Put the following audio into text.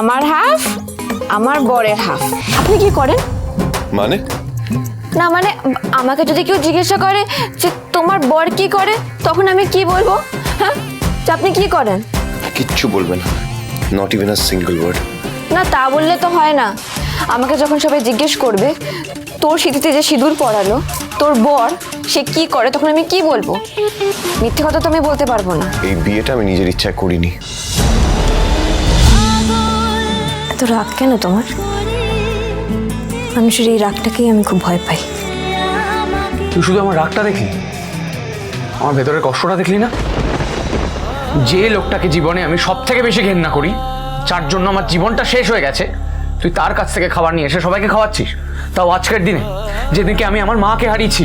আমার হাফ আমার বরের হাফ আপনি কি করেন? মানে? না মানে আমাকে যদি কেউ জিজ্ঞাসা করে যে তোমার বর কি করে তখন আমি কি বলব? হ্যাঁ? যে আপনি কি করেন? কিচ্ছু বলবে না। Not even a single word না তা বললে তো হয় না। আমাকে যখন সবাই জিজ্ঞেস করবে তোর স্মৃতিতে যে সিঁদুর পড়ালো তোর বর সে কি করে তখন আমি কি বলব? মিথ্যে কথা তো আমি বলতে পারব না। এই বিয়েটা আমি নিজের ইচ্ছায় করিনি। এত রাগ কেন তোমার? মানুষের এই রাগটাকেই আমি খুব ভয় পাই। তুই শুধু আমার রাগটা দেখলি? আমার ভেতরের কষ্টটা দেখলি না? যে লোকটাকে জীবনে আমি সব থেকে বেশি ঘেন্না করি, যার জন্য আমার জীবনটা শেষ হয়ে গেছে, তুই তার কাছ থেকে খাবার নিয়ে এসে সবাইকে খাওয়াচ্ছিস। তাও আজকের দিনে, যেদিনকে আমি আমার মাকে হারিয়েছি